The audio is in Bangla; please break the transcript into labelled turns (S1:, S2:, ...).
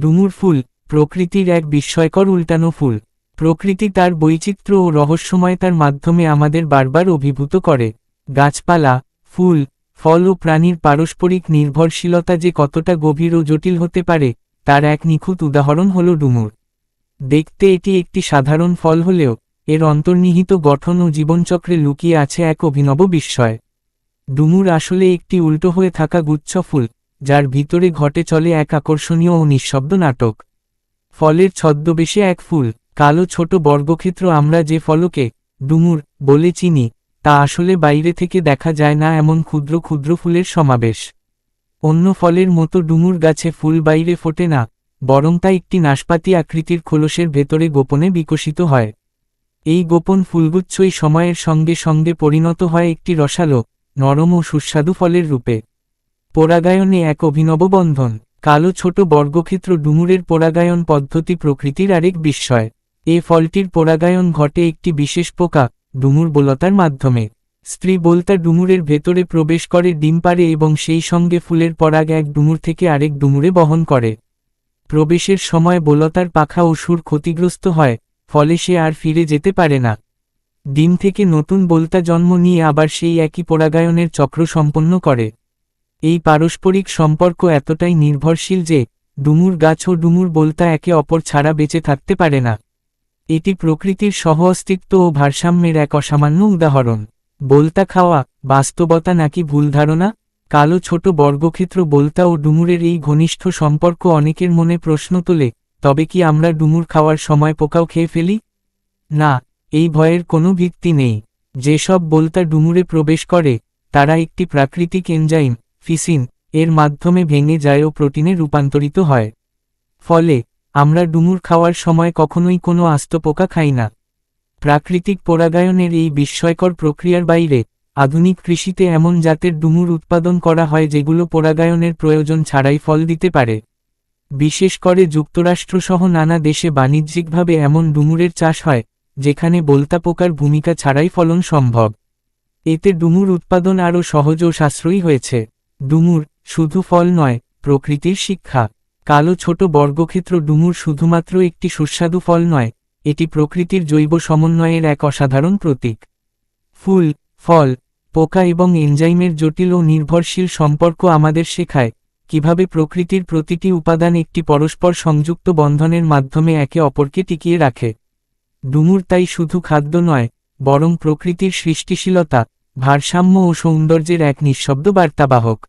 S1: ডুমুর ফুল, প্রকৃতির এক বিস্ময়কর উল্টানো ফুল। প্রকৃতি তার বৈচিত্র্য ও রহস্যময়তার মাধ্যমে আমাদের বারবার অভিভূত করে। গাছপালা, ফুল, ফল ও প্রাণীর পারস্পরিক নির্ভরশীলতা যে কতটা গভীর ও জটিল হতে পারে, তার এক নিখুঁত উদাহরণ হল ডুমুর। দেখতে এটি একটি সাধারণ ফল হলেও, এর অন্তর্নিহিত গঠন ও জীবনচক্রে লুকিয়ে আছে এক অভিনব বিস্ময়। ডুমুর আসলে একটি উল্টো হয়ে থাকা গুচ্ছ ফুল। যার ভিতরে ঘটে চলে এক আকর্ষণীয় ও নিঃশব্দ নাটক। ফলের ছদ্মবেশে এক ফুল, কালো ছোট বর্গক্ষেত্র আমরা যে ফলকে ডুমুর বলে চিনি, তা আসলে বাইরে থেকে দেখা যায় না এমন ক্ষুদ্র ক্ষুদ্র ফুলের সমাবেশ। অন্য ফলের মতো ডুমুর গাছে ফুল বাইরে ফোটে না, বরং তা একটি নাশপাতি আকৃতির খোলসের ভেতরে গোপনে বিকশিত হয়। এই গোপন ফুলগুচ্ছই সময়ের সঙ্গে সঙ্গে পরিণত হয় একটি রসালো, নরম ও সুস্বাদু ফলের রূপে। পরাগায়নে এক অভিনব বন্ধন, কালো ছোট বর্গক্ষেত্র ডুমুরের পরাগায়ন পদ্ধতি প্রকৃতির আরেক বিস্ময়। এ ফলটির পরাগায়ন ঘটে একটি বিশেষ পোকা, ডুমুর বোলতার মাধ্যমে। স্ত্রী বোলতা ডুমুরের ভেতরে প্রবেশ করে ডিম পারে এবং সেই সঙ্গে ফুলের পরাগ এক ডুমুর থেকে আরেক ডুমুরে বহন করে। প্রবেশের সময় বোলতার পাখা ও সুর ক্ষতিগ্রস্ত হয়, ফলে সে আর ফিরে যেতে পারে না। ডিম থেকে নতুন বোলতা জন্ম নিয়ে আবার সেই একই পরাগায়নের চক্র সম্পন্ন করে। এই পারস্পরিক সম্পর্ক এতটাই নির্ভরশীল যে, ডুমুর গাছ ও ডুমুর বোলতা একে অপর ছাড়া বেঁচে থাকতে পারে না। এটি প্রকৃতির সহ অস্তিত্ব ও ভারসাম্যের এক অসামান্য উদাহরণ। বোলতা খাওয়া, বাস্তবতা নাকি ভুল ধারণা? কালো ছোট বর্গক্ষেত্র বোলতা ও ডুমুরের এই ঘনিষ্ঠ সম্পর্ক অনেকের মনে প্রশ্ন তোলে, তবে কি আমরা ডুমুর খাওয়ার সময় পোকাও খেয়ে ফেলি? না, এই ভয়ের কোনো ভিত্তি নেই। যেসব বোলতা ডুমুরে প্রবেশ করে, তারা একটি প্রাকৃতিক এনজাইম ফিসিন, এর মাধ্যমে ভেঙে যায় ও প্রোটিনে রূপান্তরিত হয়। ফলে, আমরা ডুমুর খাওয়ার সময় কখনোই কোনো আস্ত পোকা খাই না। প্রাকৃতিক পরাগায়নের এই বিস্ময়কর প্রক্রিয়ার বাইরে, আধুনিক কৃষিতে এমন জাতের ডুমুর উৎপাদন করা হয় যেগুলো পরাগায়নের প্রয়োজন ছাড়াই ফল দিতে পারে। বিশেষ করে যুক্তরাষ্ট্রসহ নানা দেশে বাণিজ্যিকভাবে এমন ডুমুরের চাষ হয়, যেখানে বলতা পোকার ভূমিকা ছাড়াই ফলন সম্ভব। এতে ডুমুর উৎপাদন আরও সহজ ও সাশ্রয়ী হয়েছে। ডুমুর শুধু ফল নয়, প্রকৃতির শিক্ষা। কালো ছোট বর্গক্ষেত্র ডুমুর শুধুমাত্র একটি সুস্বাদু ফল নয়, এটি প্রকৃতির জৈব সমন্বয়ের এক অসাধারণ প্রতীক। ফুল, ফল, পোকা এবং এনজাইমের জটিল ও নির্ভরশীল সম্পর্ক আমাদের শেখায় কীভাবে প্রকৃতির প্রতিটি উপাদান একটি পরস্পর সংযুক্ত বন্ধনের মাধ্যমে একে অপরকে টিকিয়ে রাখে। ডুমুর তাই শুধু খাদ্য নয়, বরং প্রকৃতির সৃষ্টিশীলতা, ভারসাম্য ও সৌন্দর্যের এক নিঃশব্দ বার্তাবাহক